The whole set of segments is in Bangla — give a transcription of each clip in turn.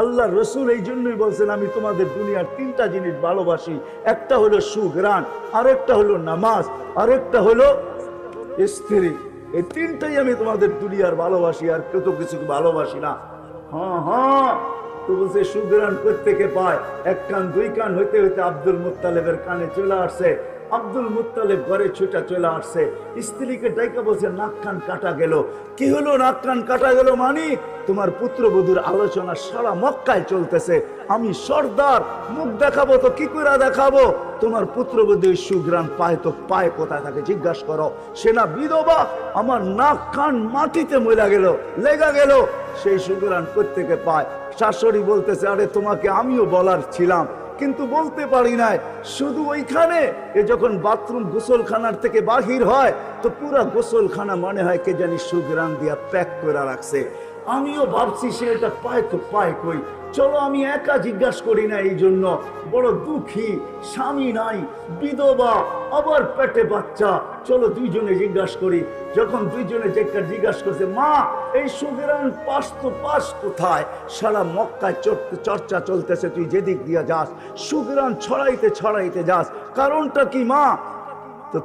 আল্লাহ রসুল এই জন্যই বলছেন, আমি তোমাদের দুনিয়ার তিনটা জিনিস ভালোবাসি। একটা হলো সুগ্রান আরেকটা হলো নামাজ, আরেকটা হলো স্ত্রী। এই তিনটাই আমি তোমাদের দুনিয়ার ভালোবাসি, আর কেউ তো কিছু ভালোবাসি না। হ্যাঁ হ্যাঁ। তো বলছে সুগ্রান প্রত্যেকে পায়। এক কান, দুই কান হইতে হইতে আব্দুল মুত্তালেবের কানে চলে আসছে। আব্দুল মুত্তালেব ঘরে ছুটা চলে আসছে। স্ত্রীকে ডাইকা বলছে, নাক কান কাটা গেল। কি হলো? নাক কান কাটা গেল মানি? তোমার পুত্রবধূর আলোচনা সারা মক্কায় চলতেছে। আমি সর্দার, মুখ দেখাবো তো কি করে দেখাবো? তোমার পুত্রবধূ সুগ্রাম পায় তো পায় কোথায় থাকে? জিজ্ঞাসা করো। সে না বিধবা আমার নাক কান মাটিতে মইলা গেল, লেগা গেল। সেই সুগ্রাম প্রত্যেকে পায়। শাশুড়ি বলতেছে, আরে তোমাকে আমিও বলার ছিলাম। কিন্তু বলতে পারি নাই। শুধু ওইখানে, এ যখন বাথরুম গোসলখানার থেকে বাহির হয়, তো পুরা গোসলখানা মনে হয় কে জানি সুগ্রাম দিয়া প্যাক করে রাখছে। আমিও ভাবছি সে এটা পায় তো পায় কই। চলো আমি একা জিজ্ঞাসা করি না এই জন্য। বড় দুঃখী, স্বামী নাই, বিধবা, আবার পেটে বাচ্চা। চলো দুইজনে জিজ্ঞাসা করি। যখন দুইজনে যেটা জিজ্ঞাসা করছে, মা, এই সুগেরান পাস তো, পাস কোথায়? সারা মক্কায় চর্চা চলতেছে, তুই যেদিক দিয়া যাস সুগেরান ছড়াইতে ছড়াইতে যাস। কারণটা কি, মা? তো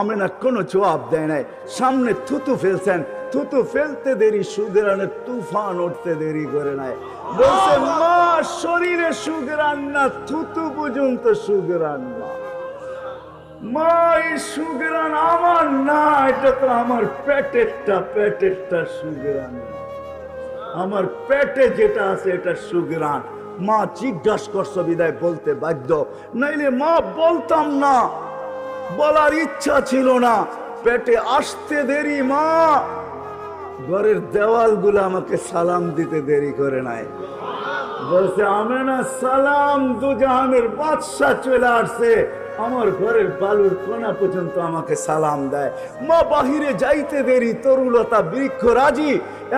আমি না কোনো জবাব দেয় নাই। সামনে থুতু ফেলছেন। থুতু ফেলতে দেরি সুগেরানের তুফান উঠতে দেরি করে নাই। বলছে মা, শরীরে সুগেরান না, থুতু পর্যন্ত সুগেরান না। মা এই আমার না, এটা তো আমার পেটেরটা পেটেরটা সুগেরান। আমার পেটে যেটা আছে, এটা সুগরান। মা জিজ্ঞাসা করছ, বিদায় বলতে বাধ্য। নাইলে মা বলতাম না, বলার ইচ্ছা ছিল না। পেটে আসতে দেরি, মা। ঘরের দেওয়ালগুলো আমাকে সালাম দিতে দেরি করে নাই। বলছে, আমেনা সালাম, দুজাহানের বাদশাহ চলে আসছে। আমার ঘরের বালুর কোনা পর্যন্ত আমাকে সালাম দেয়। মা বাহিরে যাইতে দেরি, তরুলতা বৃক্ষ রাজি,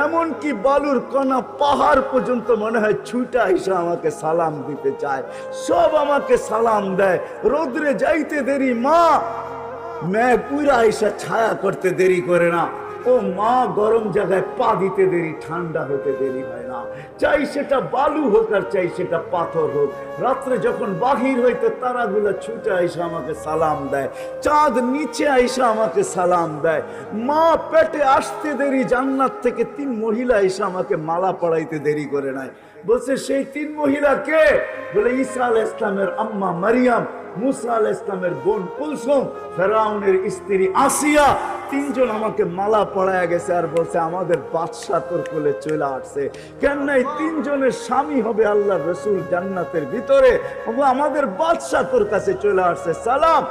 এমনকি বালুর কোনা পাহাড় পর্যন্ত মনে হয় ছুটা এসে আমাকে সালাম দিতে চায়। সব আমাকে সালাম দেয়। রোদ্রে যাইতে দেরি, মা মেয়ে পুরা এসে ছায়া করতে দেরি করে না। ও মা, গরম জায়গায় পা দিতে দেরি, ঠান্ডা হতে দেরি হয় না। চাই সেটা বালু হোক আর চাই সেটা পাথর হোক। রাত্রে যখন বাহির হইতো তারাগুলো ছুটে আইসা আমাকে সালাম দেয়, চাঁদ নিচে আইসা আমাকে সালাম দেয়। মা, পেটে আসতে দেরি, জান্নাত থেকে তিন মহিলা এসে আমাকে মালা পড়াইতে দেরি করে নাই। বলছে, সেই তিন মহিলা কে? বলে, ঈসা আল ইসলামের আম্মা মারিয়াম, মুসা আল ইসলামের বোন কুলসুম, ফেরাউনের স্ত্রী আসিয়া তিনজন আমাকে মালা পড়ায় গেছে আর বলছে, আমাদের বাদশাহ তোর কোলে চলে আসছে। কেন এই তিনজনের স্বামী হবে আল্লাহ রসুল জান্নাতের ভিতরে। আমাদের বাদশাহ তোর কাছে চলে আসছে। সালাম।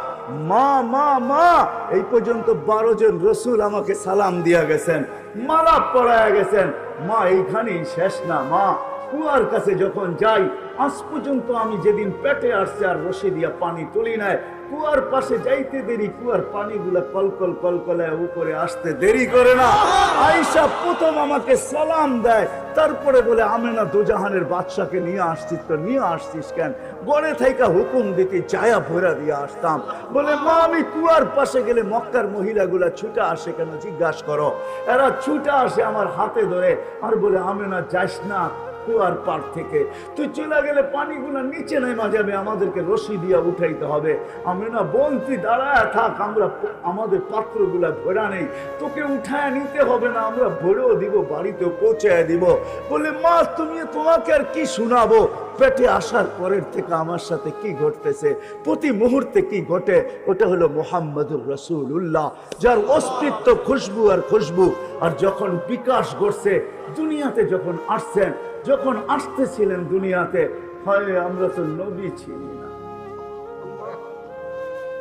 মা মা মা। এই পর্যন্ত বারো জন রসুল আমাকে সালাম দিয়া গেছেন, মালা পড়ায় গেছেন। মা, এইখানেই শেষ না, মা। কুয়ার কাছে যখন যাই, আজ পর্যন্ত আমি যেদিন পেটে আসছে আর রসে দিয়া পানি তুলি নাই, কুয়ার পাশে যাইতে দেরি, কুয়ার পানিগুলা কলকল কলকলে উপরে আসতে দেরি করে না। আইসা প্রথম আমাকে সালাম দেয়, তারপরে বলে, আমেনা দোজাহানের বাদশাকে নিয়ে আসছিস তো, নিয়ে আসছিস কেন? গড়ে থাইকা হুকুম দিতে চায়া ভরা দিয়ে আসতাম। বলে, মা, আমি কুয়ার পাশে গেলে মক্কার মহিলাগুলা ছুটে আসে কেন? জিজ্ঞাসা করো। এরা ছুটে আসে আমার হাতে ধরে, আর বলে আমি না যাস না কুয়ার পার থেকে। তুই চলে গেলে পানিগুলো নিচে নেমা যাবে, আমাদেরকে রশি দিয়া উঠাইতে হবে। আমি না বলছি, দাঁড়ায় থাক, আমরা আমাদের পাত্রগুলা ভরা নেই। তোকে উঠায় নিতে হবে না, আমরা ভরেও দিব বাড়িতে পৌঁছায় দিব। বলে, মা, তুমি তোমাকে আর কি শোনাবো? পেটে আসার পরের থেকে আমার সাথে কি ঘটতেছে প্রতি মুহূর্তে কি ঘটে ওটা হলো মোহাম্মদুর রসুল্লাহ যার অস্তিত্ব খুশবু আর খুশবু। আর যখন বিকাশ ঘটছে দুনিয়াতে যখন আসছেন যখন আসতেছিলেন দুনিয়াতে হয় আমরা তো নবী ছিলি না।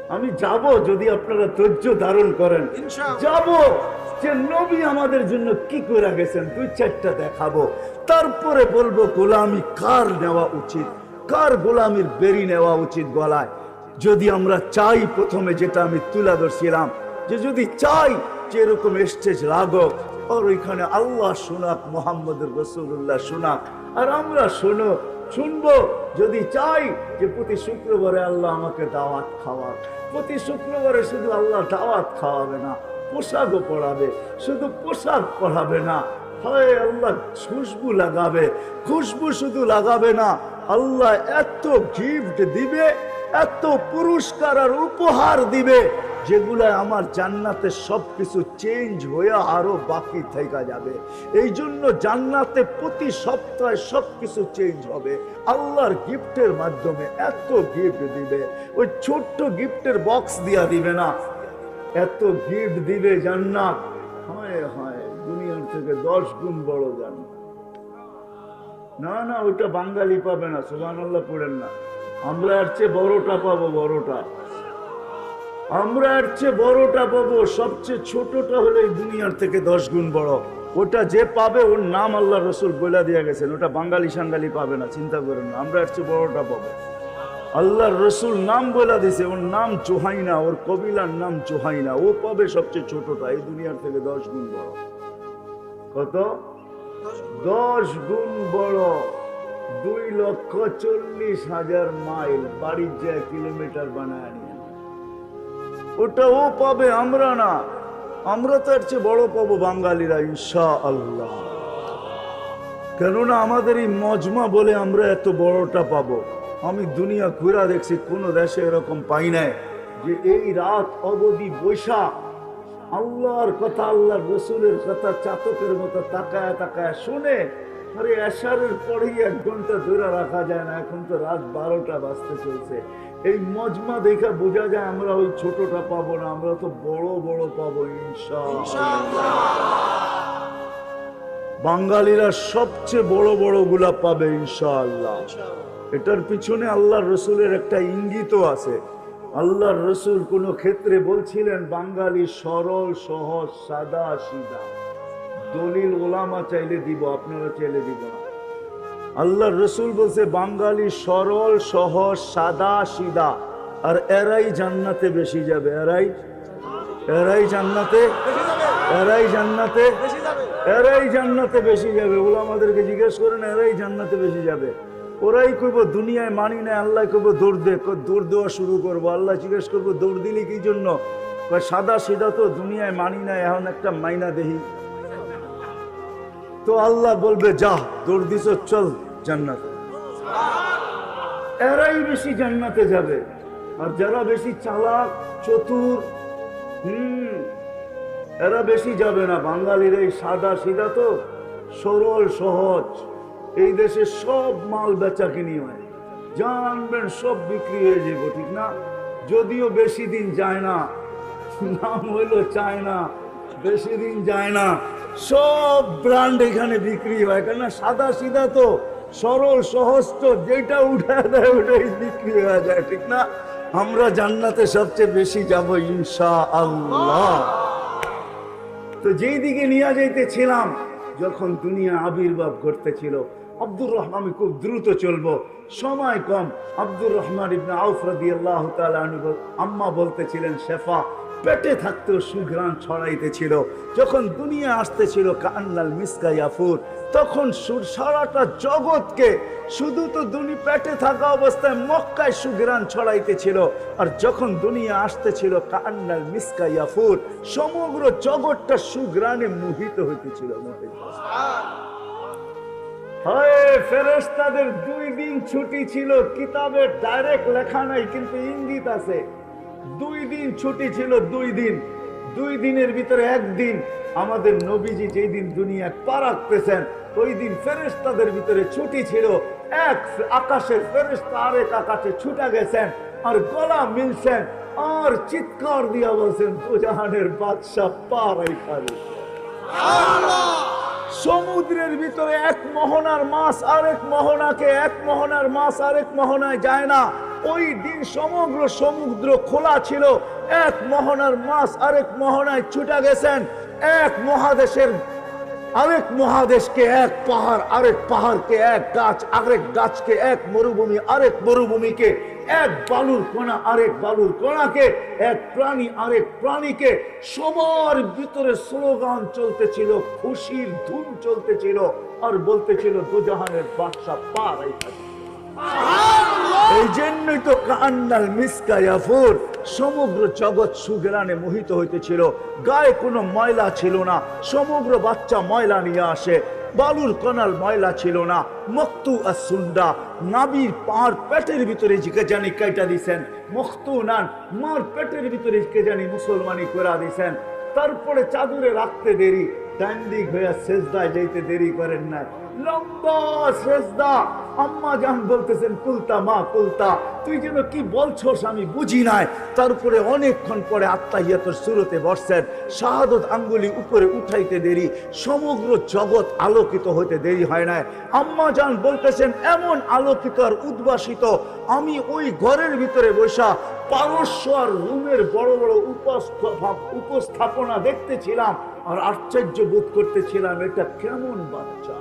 আমি যাব যদি আপনারা ধৈর্য ধারণ করেন। যাব। যে নবী আমাদের জন্য কি করে গেছেন? দুই, চারটা দেখাবো। তারপরে বলব, গোলামি কার নেওয়া উচিত? কার গোলামির বেরি নেওয়া উচিত গলায়? যদি আমরা চাই প্রথমে যেটা আমি তুলে ধরছিলাম, যে যদি চাই যে এরকম স্টেজ লাগো আর ওইখানে আল্লাহ শোনাক মোহাম্মদ রসুল্লাহ শোনাক। আর আমরা শোনো, শুনব, যদি চাই যে প্রতি শুক্রবারে আল্লাহ আমাকে দাওয়াত খাওয়াক। প্রতি শুক্রবারে শুধু আল্লাহ দাওয়াত খাওয়াবে না পোশাকও পড়াবে শুধু পোশাক পড়াবে না, হয় আল্লাহ, খুশবু লাগাবে, খুশবু শুধু লাগাবে না, আল্লাহ এত গিফট দিবে, এত পুরস্কার আর উপহার দিবে, যেগুলো আমার জান্নাতে সবকিছু চেঞ্জ হয়ে আরও বাকি থেকে যাবে। এই জন্য জান্নাতে প্রতি সপ্তাহে সবকিছু চেঞ্জ হবে। আল্লাহর গিফটের মাধ্যমে এত গিফট দিবে। ওই ছোট্ট গিফটের বক্স দিয়া দিবে না। এত গিফট দিবে জান্নাত? হয় হয়, দুনিয়ার থেকে দশ গুণ বড় জান্নাত। না না, ওইটা বাঙালি পাবে না সুবান আল্লাহ পড়েন না। আমরা এর চেয়ে বড়টা পাবো, বড়টা। আমরা এর চেয়ে বড়টা পাবো, সবচেয়ে ছোটটা হলে দুনিয়ার থেকে দশ গুণ বড়। ওটা যে পাবে, ওর নাম আল্লাহ রসুল বইলা দিয়ে গেছেন, ওটা বাঙালি সাঙ্গালি পাবে না, চিন্তা করেন না, আমরা এর চেয়ে বড়টা পাবো। আল্লাহর রসুল নাম বলে দিছে ওর নাম চোহাইনা ওর কবিলার নাম চোহাইনা ও পাবে সবচেয়ে ছোটটা এই দুনিয়ার থেকে দশ গুণ বড়। কত? দশ গুণ। বড়। দুই লক্ষ চল্লিশ হাজার মাইল বাড়ির যা কিলোমিটার বানায় নিয়ে ওটা ও পাবে আমরা না। আমরা তো এর চেয়ে বড় পাবো বাঙালিরা ইনশা আল্লাহ কেননা আমাদের এই মজমা বলে আমরা এত বড়টা পাবো। আমি দুনিয়া ঘুরা দেখছি, কোনো দেশে এরকম পাই নাই যে এই রাত অবধি বৈশাখ আল্লাহর কথা, আল্লাহর রসুলের কথা, চাতকের মতো তাকায় তাকায় শুনে আরে এশারের পরেই এক ঘণ্টা ধরে রাখা যায় না, এখন তো রাত বারোটা বাজতে চলছে। এই মজমা দেখা বোঝা যায় আমরা ওই ছোটটা পাবো না, আমরা তো বড় বড় পাবো বাঙালিরা সবচেয়ে বড় বড়গুলা পাবে, ইনশাআল্লাহ। এটার পিছনে আল্লাহর রসুলের একটা ইঙ্গিতও আছে। আল্লাহর রসুল কোনো ক্ষেত্রে বলছিলেন বাঙালি সরল সহজ সাদা সিদা দলিল ওলামা চাইলে দিব আপনারা চাইলে দিব না। আল্লাহর রসুল বলছে বাঙালি সরল সহজ সাদা সিদা আর এরাই জান্নাতে বেশি যাবে। এরাই? এরাই জান্নাতে? এরাই জান্নাতে? এরাই জান্নাতে বেশি যাবে। ওলামাদেরকে জিজ্ঞেস করেন এরাই জান্নাতে বেশি যাবে? ওরাই কইব, দুনিয়ায় মানি না আল্লাহ কইব, দৌড় দে। দৌড় দেওয়া শুরু করব। আল্লাহ জিজ্ঞেস করব, দৌড় দিলি কি জন্য? সাদা সিদা তো, দুনিয়ায় মানি না এখন একটা মাইনা দেহি। তো আল্লাহ বলবে, যা, দৌড় দিছ, চল জান্নাতে। এরাই বেশি জান্নাতে যাবে। আর যারা বেশি চালাক, চতুর, হুম, এরা বেশি যাবে না। বাঙালির এই সাদা সিদা তো সরল, সহজ। এই দেশে সব মাল বেচা কিনি হয়। জানবেন, সব বিক্রি হয়ে যাব, ঠিক না? যদিও বেশি দিন যায় না, নাম হইল চায়না, বেশি দিন যায় না। সব ব্র্যান্ড এখানে বিক্রি হয়, কেননা সাদা সিধা তো সরল সহজ তো যেটা উঠায় দেয় ওটাই বিক্রি হয়ে যায়, ঠিক না? আমরা জান্নাতে সবচেয়ে বেশি যাব ইনশা আল্লাহ তো যেই দিকে নিয়ে যাইতেছিলাম, যখন দুনিয়া আবির্ভাব ঘটতেছিল আব্দুর রহমান, আমি খুব দ্রুত চলবো। সময় কম। আব্দুর রহমান ইবনে আউফ রাদিয়াল্লাহু তাআলা আনহু বল- আম্মা বলতেছিলেন, শেফা, পেটে থাকতেও সুঘ্রাণ ছড়াইতেছিল। যখন দুনিয়া আসতেছিল কান্নাল মিসকা ইয়াফুর, তখন সারাটা জগৎকে শুধু তো দুনি পেটে থাকা অবস্থায় মক্কায় সুঘ্রাণ ছড়াইতেছিল। আর যখন দুনিয়া আসতেছিল কান্নাল মিসকা ইয়াফুর, সমগ্র জগৎটা সুঘ্রাণে মোহিত হইতেছিল। মোহিত ফেরেশতাদের দুই দিন ছুটি ছিল, কিতাবে ডাইরেক্ট লেখা নাই, কিন্তু ইঙ্গিত আছে। দুই দিন ছুটি ছিল, দুই দিন। দুই দিনের ভিতরে একদিন আমাদের নবীজি যেই দিন দুনিয়ায় পা রাখতেছেন, ওই দিন ফেরেশতাদের ভিতরে ছুটি ছিল। এক আকাশের ফেরেশতা আরেক আকাশে ছুটা গেছেন আর গলা মিলছেন আর চিৎকার দিয়া বলছেন দুজাহানের বাদশাহ পা রাইখা। সমুদ্রের ভিতরে এক মোহনার মাছ আরেক মোহনাকে, এক মোহনার মাছ আরেক মোহনায় যায় না। ওই দিন সমগ্র সমুদ্র খোলা ছিল। এক মোহনার মাছ আরেক মোহনায় ছুটা গেছেন। এক মহাদেশের আরেক মহাদেশকে এক পাহাড়, আরেক পাহাড়কে এক গাছ, আরেক গাছকে এক মরুভূমি, আরেক মরুভূমিকে এক বালুর কোনা আরেক বালুর কোনাকে এক প্রাণী আরেক প্রাণীকে, সবার ভিতরে স্লোগান চলতেছিল, খুশির ধুম চলতেছিল আর বলতেছিল, দুজাহানের বাদশা পা রেখা এই জন্যই তো কান্নাল মিসকা ইয়াফুর সমগ্র জগৎ সুগেরানে মোহিত হইতেছিল। গায়ে কোনো ময়লা ছিল না, সমগ্র বাচ্চা ময়লা নিয়ে আসে। বালুর কনাল ময়লা ছিল না। মক্তু আর সুন্ডা নাবির পাঁড় পেটের ভিতরে কে জানি কাইটা দিছেন। মক্তু নান মার পেটের ভিতরে কে জানি মুসলমানি করা দিছেন। তারপরে চাদুরে রাখতে দেরি। ডান দিক হইয়া শেষদায় যাইতে দেরি করেন না লম্বা শেষদা আম্মা জান বলতেছেন, কুলতা মা, কুলতা, তুই যেন কি বলছস আমি বুঝি নাই। তারপরে অনেকক্ষণ পরে আত্মাহিয়াতর শুরুতে বসছেন। শাহাদত আঙ্গুলি উপরে উঠাইতে দেরি, সমগ্র জগৎ আলোকিত হইতে দেরি হয় নাই। আম্মা জান বলতেছেন, এমন আলোকিত আর উদ্ভাসিত, আমি ওই ঘরের ভিতরে বসা পারস্য আর রুমের বড় বড় উপস্থা- উপস্থাপনা দেখতেছিলাম। আর আশ্চর্য বোধ করতেছিলাম, এটা কেমন বাচ্চা?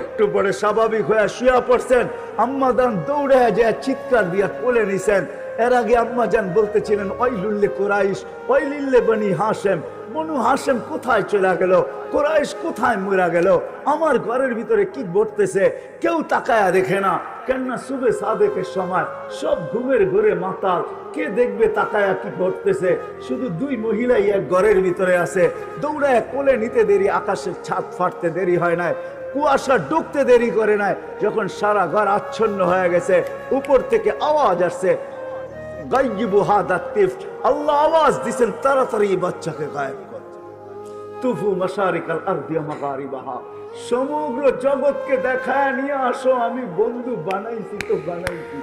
একটু পরে স্বাভাবিক হয়ে শুয়া পড়ছেন আম্মাদান দৌড়ে যে চিৎকার দিয়া কোলে নিছেন। এর আগে আম্মা যান বলতেছিলেন ওই লুল্লে কোরাইশ ওই লিল্লে বনি হাসেম বনু হাসেম কোথায় চলে গেল? কোরাইশ কোথায় মরা গেল? আমার ঘরের ভিতরে কি ঘটতেছে? কেউ তাকায়া দেখে না। কেননা শুভে সাদেকের সময় সব ঘুমের ঘরে মাতাল, কে দেখবে তাকায়া কি ঘটতেছে? শুধু দুই মহিলাই এক ঘরের ভিতরে আছে। দৌড়ায় কোলে নিতে দেরি, আকাশের ছাদ ফাটতে দেরি হয় নাই। কুয়াশা ডুবতে দেরি করে নাই। যখন সারা ঘর আচ্ছন্ন হয়ে গেছে, উপর থেকে আওয়াজ আসছে এই বাচ্চাকে গায়েব তুফু মাশারিকাল সমগ্র জগৎকে দেখায় নিয়ে আসো, আমি বন্ধু বানাইছি তো বানাইছি।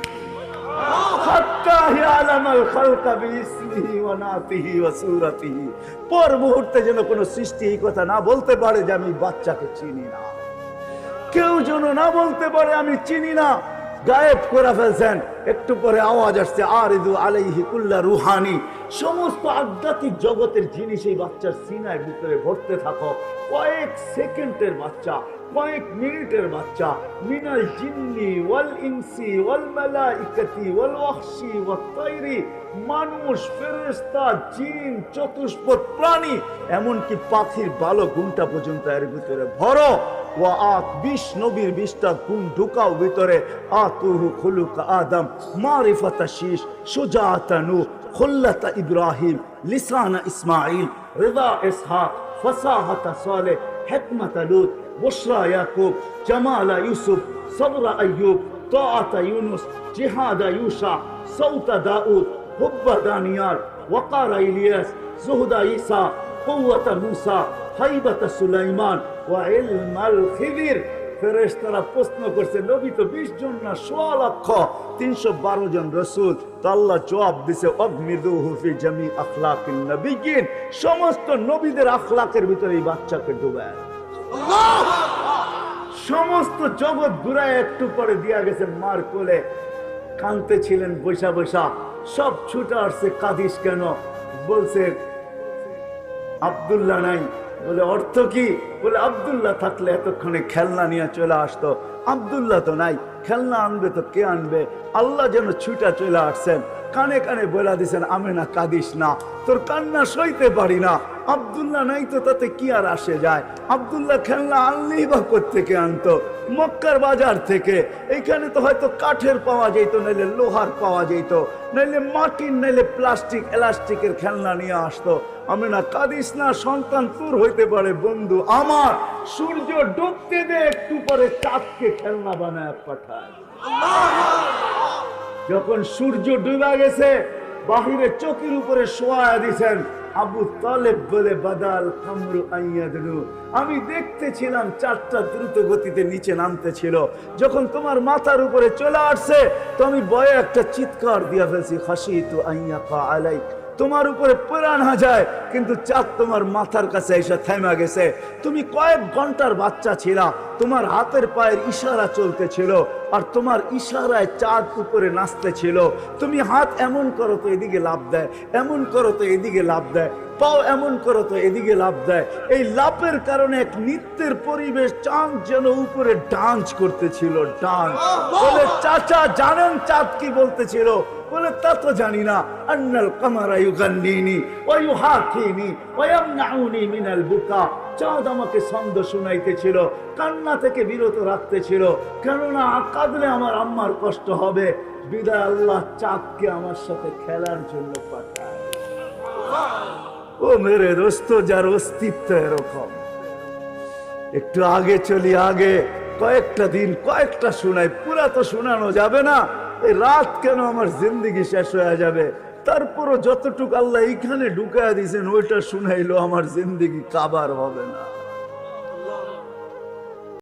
পর মুহূর্তে যেন কোনো সৃষ্টি এই কথা না বলতে পারে যে আমি বাচ্চাকে চিনি না। কেউ যেন না বলতে পারে আমি চিনি না। গায়েব করে ফেলছেন। একটু পরে আওয়াজ আসছে আর ইদু আলাইহি কুল্লা রুহানি। সমস্ত আধ্যাত্মিক জগতের জিনিস এই বাচ্চার সিনায় ভিতরে ভরতে থাকো। কয়েক সেকেন্ডের বাচ্চা কয়েক মিনিটের বাচ্চা। মিনাল জিন্নি, ওয়াল ইনসি, ওয়াল মালাইকাতি, ওয়াল ওয়াহশি, ওয়াত তাইরি। মানুষ, ফেরেশতা, জিন, চতুষ্পদ প্রাণী। এমনকি পাখির বালো গুণটা পর্যন্ত এর ভিতরে ভরো। ও আত বিশ, নবীর বিশটা গুণ ঢুকাও ভিতরে। আতুহু খুলুকা আদম, মারিফাতা শীষ সুজাতা নূহ খুল্লাতা ইব্রাহিম, লিসানা ইসমাইল রিদা ইসহাক, ফসাহাতা সালেহ حكمة لوط بشرى ياكوب جمال يوسف صبر أيوب طاعة يونس جهاد يوشع صوت داود حب دانيال وقار إلياس زهد عيسى قوة موسى هيبة سليمان وعلم الخضر খিদির ফেরেশতারা প্রশ্ন করছে, নবী তো বিশ জন না সোয়া লক্ষ? তিনশো বারো জন রসুল। তো আল্লাহ জবাব দিছে অগ্নিদুহু ফি জামি আখলাকিন নবিয়িন সমস্ত নবীদের আখলাকের ভিতরে এই বাচ্চাকে ডুবায়। সমস্ত জগৎ ঘুরায় একটু পরে দিয়া গেছে মার কোলে। কানতে ছিলেন বৈশা বৈশা। সব ছুটে আসছে, কাঁদিস কেন? বলছে, আব্দুল্লাহ নাই। বলে, অর্থ কি? বলে, আবদুল্লাহ থাকলে এতক্ষণে খেলনা নিয়ে চলে আসতো। আবদুল্লাহ তো নাই, খেলনা আনবে তো কে আনবে? আল্লাহ যেন ছুটা চলে আসছেন। কানে কানে বলে দিছেন আমি না কাঁদিস না, তোর কান্না সইতে পারি না। আব্দুল্লাহ নাই তো তাতে কি আর আসে যায়? আবদুল্লাহ খেলনা আনলেই বা থেকে আনতো? মক্কার বাজার থেকে। এখানে তো হয়তো কাঠের পাওয়া যেত, নাইলে লোহার পাওয়া যেত, নাইলে মাটির, নাইলে প্লাস্টিক, এলাস্টিকের খেলনা নিয়ে আসতো। আমি না কাঁদিস না, সন্তান তোর হইতে পারে, বন্ধু আমার। সূর্য ডুবতে দে, একটু পরে চাঁদকে খেলনা বানায় পাঠায়। যখন সূর্য ডুবা গেছে, বাহিরে চোখের উপরে শোয়া দিছেন আবু তলেব বলে, বাদাল কামরু দিল আমি দেখতেছিলাম চারটা দ্রুত গতিতে নিচে নামতেছিল। যখন তোমার মাথার উপরে চলে আসছে, তো আমি বয়ে একটা চিৎকার দিয়া ফেলছি হাসি তো আইয়া পা আলাই তোমার উপরে না যায় কিন্তু চাঁদ তোমার মাথার কাছে এসে থেমা গেছে। তুমি কয়েক ঘণ্টার বাচ্চা ছিলা, তোমার হাতের পায়ের ইশারা চলতেছিল আর তোমার ইশারায় চাঁদ উপরে নাচতেছিল তুমি হাত এমন করো তো এদিকে লাভ দেয়, এমন করো তো এদিকে লাভ দেয়, পাও এমন করো তো এদিকে লাভ দেয়। এই লাভের কারণে এক নৃত্যের পরিবেশ চাঁদ যেন উপরে ডান্স করতেছিল ডান্স বলে, চাচা, জানেন চাঁদ কি বলতেছিল বলে, তা তো জানি না। চাঁদ আমাকে ছন্দ শুনাইতেছিল, কান্না থেকে বিরত রাখতেছিল। কেননা কাঁদলে আমার আম্মার কষ্ট হবে। বিদায় আল্লাহ চাঁদকে আমার সাথে খেলার জন্য পাঠায়। ও মেরে দোস্ত, যার অস্তিত্ব এরকম। একটু আগে চলি আগে, কয়েকটা দিন, কয়েকটা শোনাই, পুরা তো শোনানো যাবে না। রাত কেন আমার জিন্দগি শেষ হয়ে যাবে? তারপরও যতটুকু আল্লাহ এইখানে ঢুকায় দিয়েছেন ওইটা শুনাইলো আমার জিন্দগি কাবার হবে না।